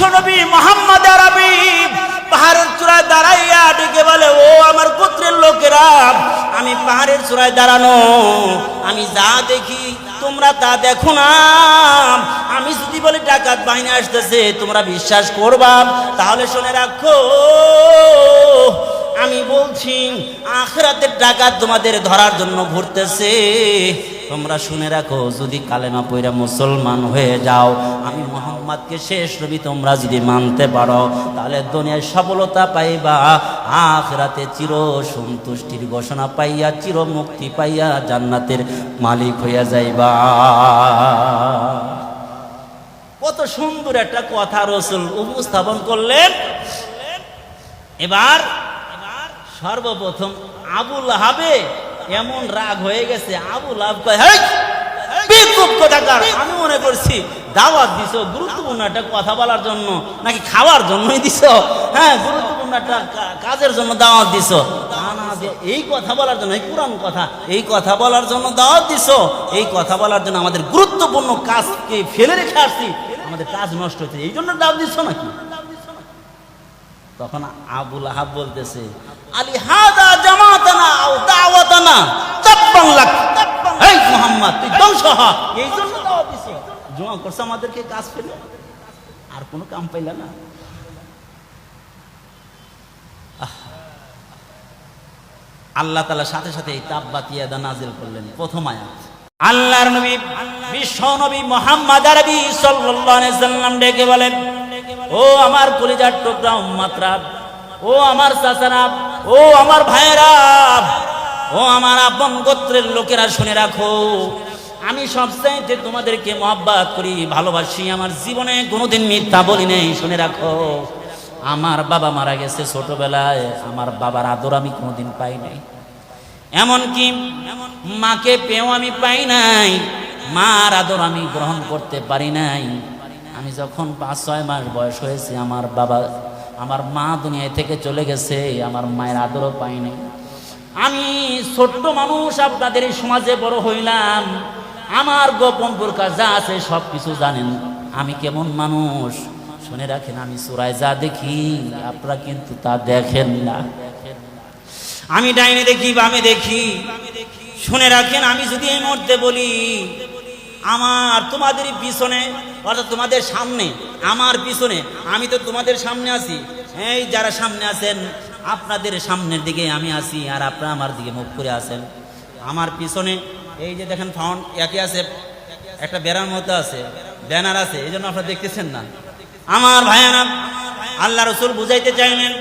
বিশ্বনবী মোহাম্মদ আরবি। পাহাড়ের চূড়ায় দাঁড়াইয়া ডেকে বলে, ও আমার গোত্রের লোকেরা, আমি পাহাড়ের চূড়ায় দাঁড়ানো, আমি যা দেখি তোমরা তা দেখো না। আমি যদি বলি ডাকাত বাহিনী আসতেছে, তোমরা বিশ্বাস করবা? তাহলে শুনে রাখো, আমি বলছি, আখরাতের ডাকাত তোমাদের ধরার জন্য ঘুরতেছে। তোমরা শুনে রাখো, যদি কালেমা পইরা মুসলমান হয়ে যাও, আমি মোহাম্মদকে শেষ রবি তোমরা যদি মানতে পারো, তাহলে দুনিয়ায় সফলতা পাইবা, আখরাতে চির সন্তুষ্টির ঘোষণা পাইয়া, চির মুক্তি পাইয়া জান্নাতের মালিক হইয়া যাইবা। কত সুন্দর একটা কথা রসুল উপস্থাপন করলেন। এবার সর্বপ্রথম আবুল হাবে এমন রাগ হয়ে গেছে আবু হাব কয় "হেই, আমি মনে করছি দাওয়াত দিছ গুরুত্বপূর্ণ একটা কথা বলার জন্য নাকি খাওয়ার জন্যই দিছ? হ্যাঁ গুরুত্বপূর্ণ একটা কাজের জন্য দাওয়াত তা এই কথা বলার জন্য এই পুরান কথা এই কথা বলার জন্য দাওয়াত দিছ এই কথা বলার জন্য আমাদের গুরুত্বপূর্ণ কাজকে ফেলে রেখে আসছি আমাদের কাজ নষ্ট হচ্ছে এই জন্য দাওয়াত দিচ্ছ নাকি? তখন আবুল আহাব বলতেছে আলী হাদা লাক এই মুহাম্মদ তুই ধ্বংস হ। এই জন্য দাওয়াত দিছ জমা করছে আমাদেরকে কাজ পেলে। আর কোনো কাম পাইলা না। আল্লাহ তালা সাথে সাথে এই তাব্বাত ইয়াদা নাজিল করলেন। প্রথম আয়াত। আল্লাহর নবী বিশ্ব নবী মোহাম্মদ আরবি সাল্লাম ডেকে বলেন ও আমার কলিজার টুকরা উম্মাতরা ও আমার চাচারা ও আমার ভাইয়েরা ও আমার আপন গোত্রের লোকেরা শুনে রাখো। আমি সবচাইতে তোমাদেরকে মহব্বত করি, ভালোবাসি, আমার জীবনে কোনোদিন মিথ্যা বলি নেই, শুনে রাখো। আমার বাবা মারা গেছে ছোটবেলায়, আমার বাবার আদর আমি কোনোদিন পাই নাই। এমনকি মাকে পেয়েও আমি পাই নাই, মার আদর আমি গ্রহণ করতে পারি নাই। আমি যখন পাঁচ, ছয় মাস বয়স হয়েছে, আমার বাবা, আমার মা দুনিয়া থেকে চলে গেছে, আমার মায়ের আদরও পাই নাই। আমি ছোট্ট মানুষ, আপনাদের এই সমাজে বড় হইলাম। আমার গোপন প্রকাশ যা আছে সব কিছু জানেন। আমি কেমন মানুষ? শুনে রাখেন, আমি সুরায় যা দেখি, আপনারা কিন্তু তা দেখেন না। আমি ডাইনে দেখি, বামে দেখি। শুনে রাখেন, আমি যদি এই মুহূর্তে বলি, আমার তোমাদের পিছনে, অর্থাৎ তোমাদের সামনে, আমার পিছনে, আমি তো তোমাদের সামনে আছি। এই যারা সামনে আছেন, আপনাদের সামনের দিকে আমি আছি আর আপনারা আমার দিকে মুখ করে আছেন। আমার পিছনে, এই যে দেখেন ফাউন্ড একই আছে, একটা বেড়ার মতো আছে, ব্যানার আছে, এই জন্য আপনারা দেখতেছেন না। আমার ভাইয়ানা আল্লাহ রসুল বুঝাইতে চাইলেন,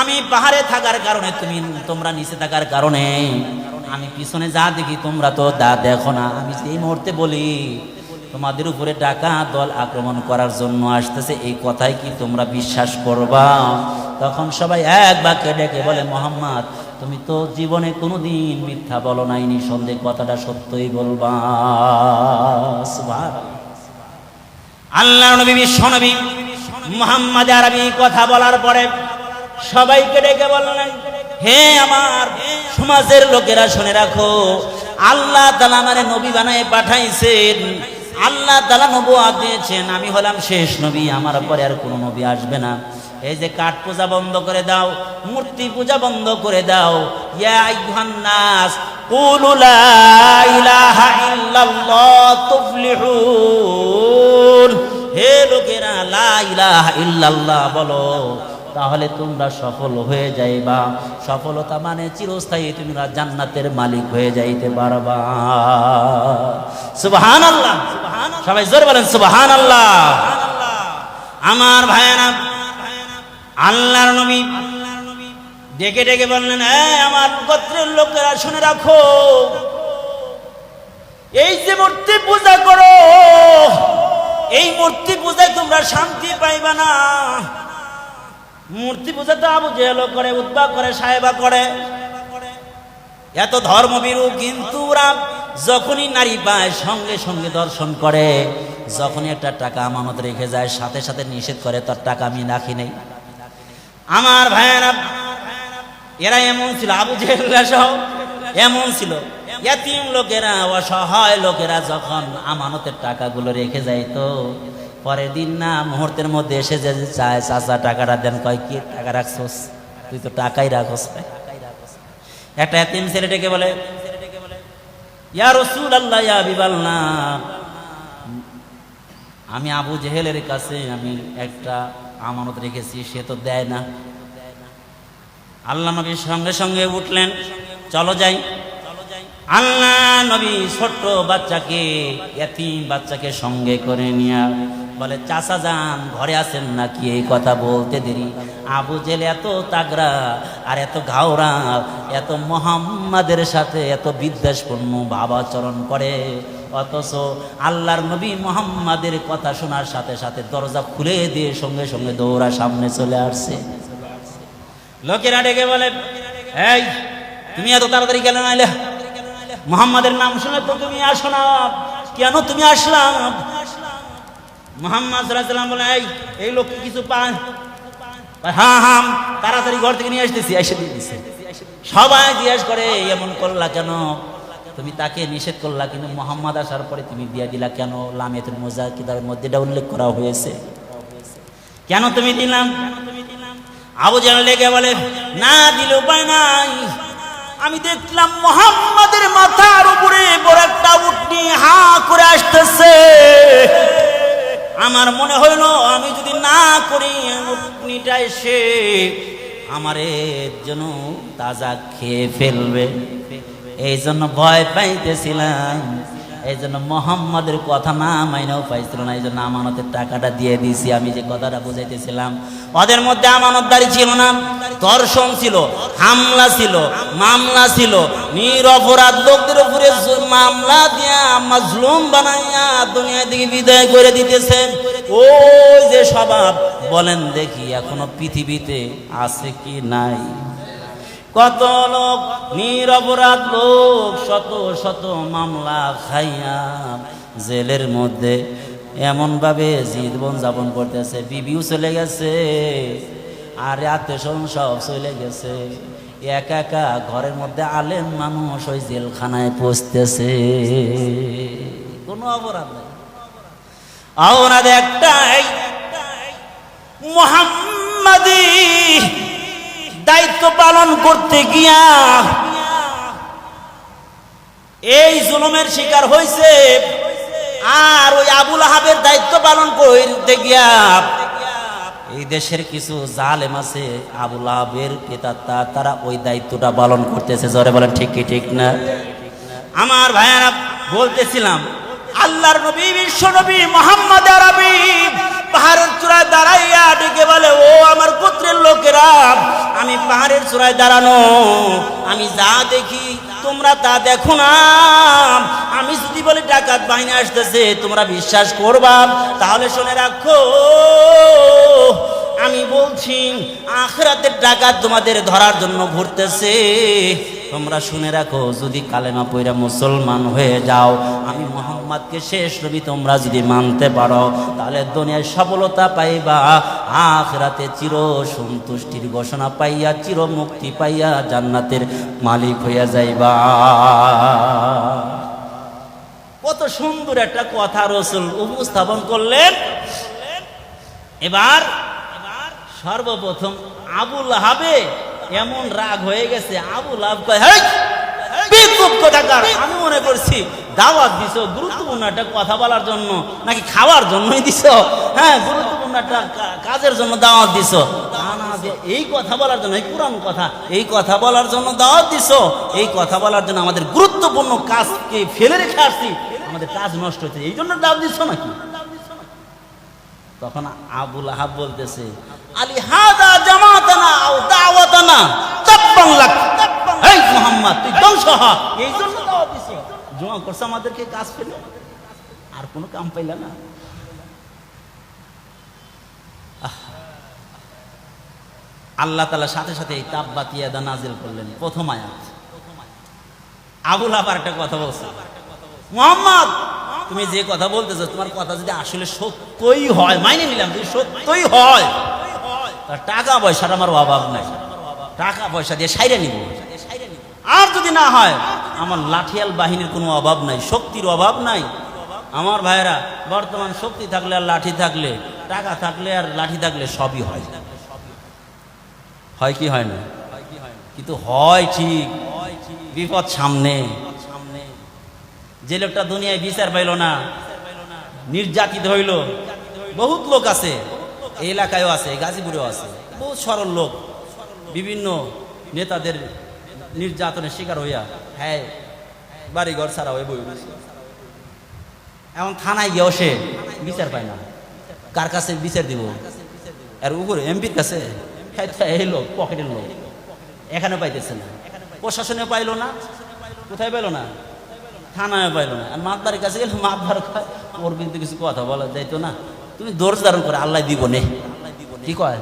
আমি পাহাড়ে থাকার কারণে তুমি তোমরা নিচে থাকার কারণে। আমি পিছনে যা দেখি তোমরা তো দা দেখো না। আমি সেই মুহূর্তে বলি তোমাদের উপরে টাকা দল আক্রমণ করার জন্য আসতেছে, এই কথাই কি তোমরা বিশ্বাস করবা? তখন সবাই এক বাক্যে ডেকে বলে, মোহাম্মদ, তুমি তো জীবনে কোনোদিন মিথ্যা বলো নাই নিঃসন্দেহ কথাটা সত্যই বলবা। আল্লাহ নবী, বিশ্ব নবী, মোহাম্মদ আরবি কথা বলার পরে সবাইকে ডেকে বললেন, হে আমার সমাজের লোকেরা, শুনে রাখো, আল্লাহ তালা মানে নবী বানায় পাঠাইছেন। আল্লাহ তালা নবুয়াদ দিয়েছেন, আমি হলাম শেষ নবী, আমার পরে আর কোনো নবী আসবে না। এই যে কাঠ পূজা বন্ধ করে দাও, মূর্তি পূজা বন্ধ করে দাও হে লোকেরা, লা ইল্লাল্লাহ বলো। তাহলে তোমরা সফল হয়ে যাইবা। সফলতা মানে চিরস্থায়ী তোমরা জান্নাতের মালিক হয়ে যাইতে পারবা। সুবহানাল্লাহ। সবাই জোরে বলেন, সুবহানাল্লাহ। আমার ভাইয়ানা আল্লাহর নবী ডেকে ডেকে বললেন হ্যাঁ আমার গোত্রের লোকেরা শুনে রাখো। এই যে মূর্তি পূজা করো, এই মূর্তি পূজায় তোমরা শান্তি পাইবা না। মূর্তি পূজা তো আবু জেহেলও করে উদ্বা করে, সাহেবা করে। এত ধর্মবিরু কিন্তু ওরা যখনই নারী পায়, সঙ্গে সঙ্গে দর্শন করে। যখনই একটা টাকা আমানত রেখে যায়, সাথে সাথে নিষেধ করে, তার টাকা আমি রাখি নেই। আমার ভাইয়েরা, এরা এমন ছিল, আবু জেহেল্লা সহ এমন ছিল। এতিম লোকেরা, অসহায় লোকেরা যখন আমানতের টাকাগুলো রেখে যাইতো পরের দিন না মুহূর্তের মধ্যে এসে যে চায়, চাচা, টাকাটা দেন। কয়, কি টাকা রাখছোস? তুই তো টাকাই রাখোস একটা এতিম ছেলেটাকে বলে, ইয়া রসুল আল্লাহ ইয়া বিবাল্লা আমি আবু জেহেলের কাছে আমি একটা আমানত রেখেছি, সে তো দেয় না। আল্লাহ নবী সঙ্গে সঙ্গে উঠলেন, চলো যাই। আল্লাহ নবী ছোট্ট বাচ্চাকে, এতিম বাচ্চাকে সঙ্গে করে নিয়ে বলে, চাচা যান, ঘরে আসেন নাকি? এই কথা বলতে দেরি। আবু জেলে এত তাগরা আর এত ঘাওরা এত মোহাম্মদের সাথে এত বিদ্বেষপূর্ণ ভাবাচরণ করে। অথচ আল্লাহর নবী মোহাম্মদের কথা শোনার সাথে সাথে দরজা খুলে দিয়ে সঙ্গে সঙ্গে দৌড়া সামনে চলে আসছে। লোকেরা ডেকে বলে, এই, তুমি এত তাড়াতাড়ি কেন আইলে? মোহাম্মদের নাম শুনে তো তুমি আসো না। কেন তুমি আসলাম তাকে নিষেধ করলা কিন্তু পরে তুমি দিয়ে দিলা কেন? মধ্যে উল্লেখ করা হয়েছে। কেন তুমি দিলাম আবু জান লেগে বলে, না দিলে উপায় নাই। আমি দেখলাম মাথার আমার মনে হইল, আমি যদি না করি, উটনিটা এসে আমারে জন্য তাজা খেয়ে ফেলবে। এই জন্য ভয় পাইতেছিলাম। এই জন্য মোহাম্মদের কথা না মাইনাও পাইছিল না এই জন্য আমানতের টাকাটা দিয়ে দিয়েছি, আমি যে কথাটা বুঝাইতেছিলাম। ওদের মধ্যে আমানতদারি ছিল না, ধর্ষণ ছিল, হামলা ছিল, মামলা ছিল, নিরপরাধ লোকদের উপরে মামলা দিয়া মাজলুম বানাইয়া দুনিয়া থেকে বিদায় করে দিতেছে ওই যে স্বভাব, বলেন দেখি এখনও পৃথিবীতে আছে কি নাই? কত লোক, নিরপরাধ লোক, শত শত মামলা খাইয়া জেলের মধ্যে এমন ভাবে জীবন যাপন করতেছে, বিবিও চলে গেছে, আর আত্মীয় সব চলে গেছে। একা একা ঘরের মধ্যে আলেম মানুষ ওই জেলখানায় পৌঁছতেছে। কোনো অপরাধ নাই। অপরাধ একটাই, মোহাম্মদী দায়িত্ব পালন করতে গিয়া এই জুলুমের শিকার হয়েছে আর ওই আবুল আহাবের দায়িত্ব পালন করতে গিয়া এই দেশের কিছু জালেম আছে, আবুল আহাবের পেতাত্তা তারা ওই দায়িত্বটা পালন করতেছে। জরে বলেন, ঠিক কি, ঠিক না? আমার ভাইয়ারা বলতেছিলাম, আল্লাহর নবী, বিশ্ব নবী, মোহাম্মদ আরবি পাহাড়ের চূড়ায় দাঁড়াইয়া ডেকে বলে, ও আমার গোত্রের লোকেরা, আমি পাহাড়ের চূড়ায় দাঁড়ানো, আমি যা দেখি তোমরা তা দেখো না। আমি যদি বলি, ডাকাত বাহিনী আসতেছে, তোমরা বিশ্বাস করবা? তাহলে শুনে রাখো, আমি বলছি, আখরাতের ডাকাত তোমাদের ধরার জন্য ঘুরতেছে। তোমরা শুনে রাখো, যদি কালেমা পইরা মুসলমান হয়ে যাও, আমি মোহাম্মদকে শেষ নবী তোমরা যদি মানতে পারো, তাহলে দুনিয়ায় সফলতা পাইবা, আখরাতে চির সন্তুষ্টির ঘোষণা পাইয়া, চির মুক্তি পাইয়া জান্নাতের মালিক হইয়া যাইবা। কত সুন্দর একটা কথা রসুল উপস্থাপন করলেন। এবার সর্বপ্রথম আবুল হাবে এমন রাগ হয়ে গেছে আবু লাভ কয় "হেই, বেকুব কোথাকার। আমি মনে করছি দাওয়াত দিছ গুরুত্বপূর্ণ একটা কথা বলার জন্য নাকি খাওয়ার জন্যই দিছ? হ্যাঁ গুরুত্বপূর্ণ একটা কাজের জন্য দাওয়াত যে এই কথা বলার জন্য এই পুরান কথা এই কথা বলার জন্য দাওয়াত দিছ এই কথা বলার জন্য আমাদের গুরুত্বপূর্ণ কাজকে ফেলে রেখে আসছি আমাদের কাজ নষ্ট হচ্ছে এই জন্য দাওয়াত দিচ্ছ নাকি? তখন আবুল আহাব বলতেছে আলী আও দাওয়াতানা তাব্বান লাক এই মোহাম্মদ, তুই ধ্বংস এই জন্য করছে আমাদেরকে কাজ পেলে। আর কোনো কাম না। আল্লাহ তালা সাথে সাথে এই তাব্বাত ইয়াদা নাজিল করলেন। প্রথম আয়াত। আবুল আবার একটা কথা বলছে। মোহাম্মদ, তুমি যে কথা বলতেছো, তোমার কথা যদি আসলে সত্যই হয়, মাইনে নিলাম, যদি সত্যই হয় টাকা পয়সার আমার অভাব নাই। টাকা পয়সা দিয়ে সাইরে নিব। আর যদি না হয়, আমার লাঠিয়াল বাহিনীর কোনো অভাব নাই, শক্তির অভাব নাই। আমার ভাইয়েরা, বর্তমান শক্তি থাকলে আর লাঠি থাকলে, টাকা থাকলে আর লাঠি থাকলে সবই হয়। হয় কি হয় না? কিন্তু হয় ঠিক। বিপদ সামনে। যে লোকটা দুনিয়ায় বিচার পাইল না, নির্যাতিত হইল। বহুত লোক আছে, এলাকায়ও আছে, গাজীপুরেও আছে, বহুত সরল লোক। বিভিন্ন নেতাদের নির্যাতনের শিকার হইয়া হ্যাঁ বাড়িঘর ছাড়া হয়ে বই। এখন থানায় গিয়েও সে বিচার পায় না। কার কাছে বিচার দিব? আর উপরে এমপির কাছে? হ্যাঁ, পকেটের লোক। এখানে পাইতেছে না। প্রশাসনে পাইলো না। কোথায় পাইলো না? থানায় পাইলো না। আর মাতবারের কাছে গেলে মাতবার ওর কিন্তু কিছু কথা বলা যাইতো না। তুমি দর্জ ধারণ করে আল্লাহ দিব নে। কি কয়?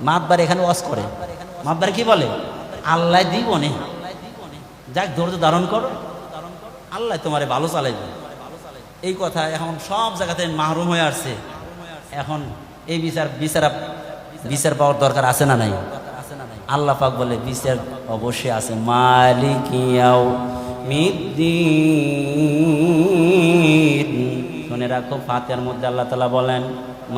মাতবার এখানে ওয়াজ করে। মাতবার কি বলে? আল্লাহ দিব নে যাক, ধৈর্য ধারণ করো। আল্লাহ তোমারে ভালো চালাইবে এই কথা এখন সব জায়গাতে মাহরুম হয়ে আসছে। এখন এই বিচার বিচার বিচার পাওয়ার দরকার আছে না নাই? আল্লাহ পাক বলে, বিচার অবশ্যই আছে। মালিকিয়াও মিদ্দিন শুনে রাখো ফাতের মধ্যে আল্লাহ তালা বলেন,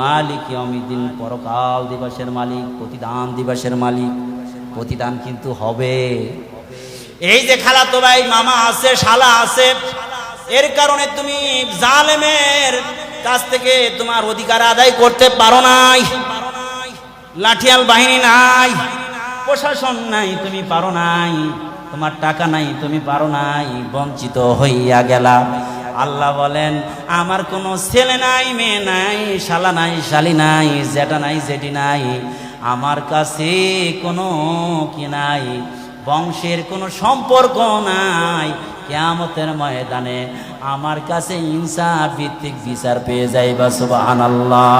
মালিক ইয়াউমিদ্দিন পরকাল দিবসের মালিক, প্রতিদান দিবসের মালিক। প্রতিদান কিন্তু হবে। এই যে খালা তো ভাই মামা আছে, শালা আছে, এর কারণে তুমি জালেমের কাছ থেকে তোমার অধিকার আদায় করতে পারো নাই। লাঠিয়াল বাহিনী নাই, প্রশাসন নাই, তুমি পারো নাই, তোমার টাকা নাই, তুমি পারো নাই, বঞ্চিত হইয়া গেলা আল্লাহ বলেন, আমার কোনো ছেলে নাই, মেয়ে নাই, শালা নাই, শালি নাই জেটা নাই জেটি নাই আমার কাছে কোনো কি নাই, বংশের কোনো সম্পর্ক নাই। কেয়ামতের ময়দানে আমার কাছে ইনসাফ ভিত্তিক বিচার পেয়ে যাইবা, সুবহানাল্লাহ।